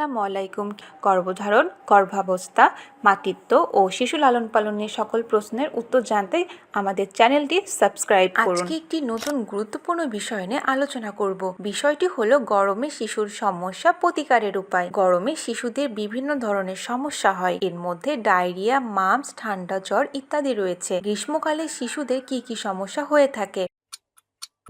আসসালামু আলাইকুম। গর্ভধারণ, গর্ভাবস্থা, মাতৃত্ব ও শিশু লালন পালনের সকল প্রশ্নের উত্তর জানতে আমাদের চ্যানেলটি সাবস্ক্রাইব করুন। আজকে একটি নতুন গুরুত্বপূর্ণ বিষয় নিয়ে আলোচনা করব। বিষয়টি হলো গরমে শিশুর সমস্যা প্রতিকারের উপায়। গরমে শিশুদের বিভিন্ন ধরনের সমস্যা হয়। এর মধ্যে ডায়রিয়া, মামস, ঠান্ডা জ্বর ইত্যাদি রয়েছে। গ্রীষ্মকালে শিশুদের কি কি সমস্যা হয়ে থাকে?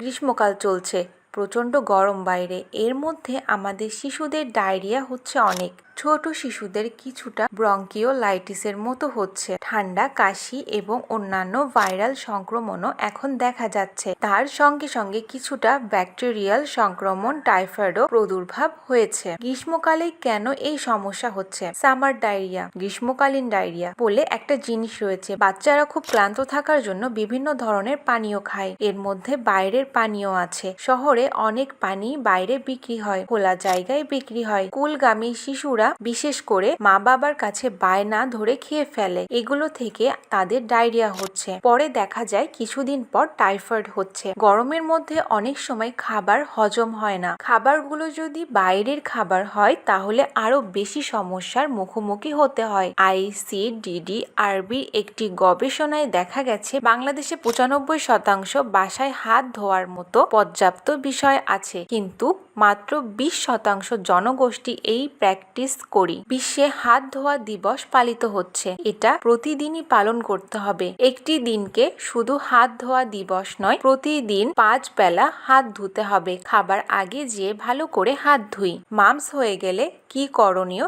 গ্রীষ্মকাল চলছে। প্রচণ্ড গরম বাইরে। এর মধ্যে আমাদের শিশুদের ডায়রিয়া হচ্ছে অনেক। ছোট শিশুদের কিছুটা ব্রঙ্কিওলাইটিসের মতো হচ্ছে। ঠান্ডা, কাশি এবং অন্যান্য ভাইরাল সংক্রমণও এখন দেখা যাচ্ছে। তার সঙ্গে সঙ্গে কিছুটা ব্যাকটেরিয়াল সংক্রমণ, টাইফয়েডও প্রাদুর্ভাব হয়েছে। গ্রীষ্মকালে কেন এই সমস্যা হচ্ছে? সামার ডায়রিয়া, গ্রীষ্মকালীন ডায়রিয়া বলে একটা জিনিস রয়েছে। বাচ্চারা খুব ক্লান্ত থাকার জন্য বিভিন্ন ধরনের পানীয় খায়। এর মধ্যে বাইরের পানীয় আছে। শহরে অনেক পানি বাইরে বিক্রি হয়। খোলা জায়গায় বিক্রি হয়। কুলগামী শিশুরা বিশেষ করে মা বাবার কাছে বায়না ধরে খেয়ে ফেলে। এগুলো থেকে তাদের ডায়রিয়া হচ্ছে। পরে দেখা যায় কিছুদিন পর টাইফয়েড হচ্ছে। গরমের মধ্যে অনেক সময় খাবার হজম হয় না। খাবারগুলো যদি বাইরের খাবার হয়, তাহলে আরও বেশি সমস্যার মুখোমুখি হতে হয়। আইসিডিডি আরবির একটি গবেষণায় দেখা গেছে, বাংলাদেশে পঁচানব্বই শতাংশ বাসায় হাত ধোয়ার মতো পর্যাপ্ত বিষয় আছে, কিন্তু মাত্র বিশ শতাংশ জনগোষ্ঠী এই প্র্যাকটিস করি। বিশ্বে হাত ধোয়া দিবস পালিত হচ্ছে। এটা প্রতিদিনই পালন করতে হবে। একটি দিনকে শুধু হাত ধোয়া দিবস নয়, প্রতিদিন পাঁচ বেলা হাত ধুতে হবে। খাবার আগে যেয়ে ভালো করে হাত ধুই। মামস হয়ে গেলে কি করণীয়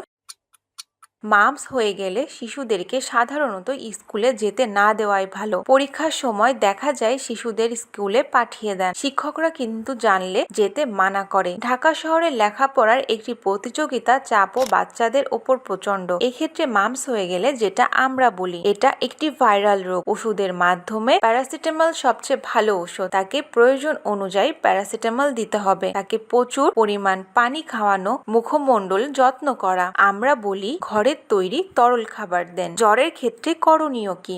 মামস হয়ে গেলে শিশুদেরকে সাধারণত স্কুলে যেতে না দেওয়াই ভালো। পরীক্ষার সময় দেখা যায় শিশুদের স্কুলে পাঠিয়ে দেন। শিক্ষকরা কিন্তু জানলে যেতে মানা করে। ঢাকা শহরে লেখাপড়ার একটি প্রতিযোগিতা চাপও বাচ্চাদের ওপর প্রচণ্ড এক্ষেত্রে মামস হয়ে গেলে যেটা আমরা বলি, এটা একটি ভাইরাল রোগ। ওষুধের মাধ্যমে প্যারাসিটামল সবচেয়ে ভালো ওষুধ তাকে প্রয়োজন অনুযায়ী প্যারাসিটামল দিতে হবে। তাকে প্রচুর পরিমাণ পানি খাওয়ানো মুখমণ্ডল যত্ন করা। আমরা বলি, ঘরে তৈরি তরল খাবার দেন। জ্বরের ক্ষেত্রে করণীয় কি?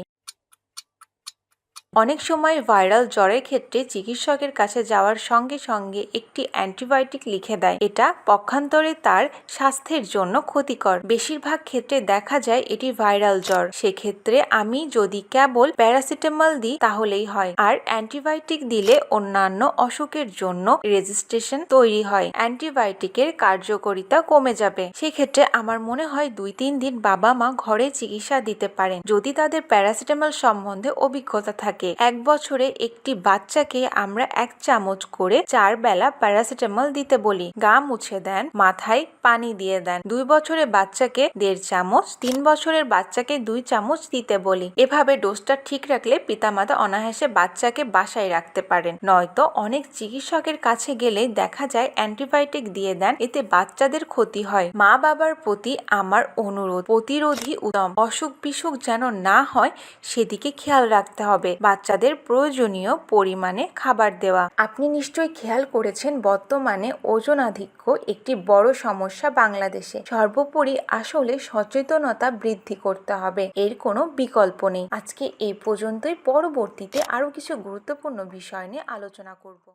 অনেক সময় ভাইরাল জ্বরের ক্ষেত্রে চিকিৎসকের কাছে যাওয়ার সঙ্গে সঙ্গে একটি অ্যান্টিবায়োটিক লিখে দেয়। এটা পক্ষান্তরে তার স্বাস্থ্যের জন্য ক্ষতিকর। বেশিরভাগ ক্ষেত্রে দেখা যায় এটি ভাইরাল জ্বর। সেক্ষেত্রে আমি যদি কেবল প্যারাসিটামল দিই, তাহলেই হয়। আর অ্যান্টিবায়োটিক দিলে অন্যান্য অসুখের জন্য রেজিস্ট্রেশন তৈরি হয়। অ্যান্টিবায়োটিকের কার্যকারিতা কমে যাবে। সেক্ষেত্রে আমার মনে হয় দুই তিন দিন বাবা মা ঘরে চিকিৎসা দিতে পারেন। যদি তাদের প্যারাসিটামল সম্বন্ধে অভিজ্ঞতা থাকে থাকে। এক বছরে একটি বাচ্চাকে আমরা এক চামচ করে চার বেলা প্যারাসিটামল দিতে বলি। গা মুছে দেন, মাথায় পানি দিয়ে দেন। দুই বছরের বাচ্চাকে দেড় চামচ, তিন বছরের বাচ্চাকে দুই চামচ দিতে বলি। এভাবে ডোজটা ঠিক রাখলে পিতামাতা অনায়াসে বাচ্চাকে বাসায় রাখতে পারেন। নয়তো অনেক চিকিৎসকের কাছে গেলে দেখা যায় অ্যান্টিবায়োটিক দিয়ে দেন, এতে বাচ্চাদের ক্ষতি হয়। মা বাবার প্রতি আমার অনুরোধ, প্রতিরোধী উত্তম অসুখ বিসুখ যেন না হয়, সেদিকে খেয়াল রাখতে হবে। বাচ্চাদের প্রয়োজনীয় পরিমাণে খাবার দেওয়া। আপনি নিশ্চয়ই খেয়াল করেছেন, বর্তমানে ওজনাধিক্য একটি বড় সমস্যা বাংলাদেশে। সর্বোপরি আসলে সচেতনতা বৃদ্ধি করতে হবে, এর কোনো বিকল্প নেই। আজকে এই পর্যন্তই। পরবর্তীতে আরও কিছু গুরুত্বপূর্ণ বিষয় নিয়ে আলোচনা করব।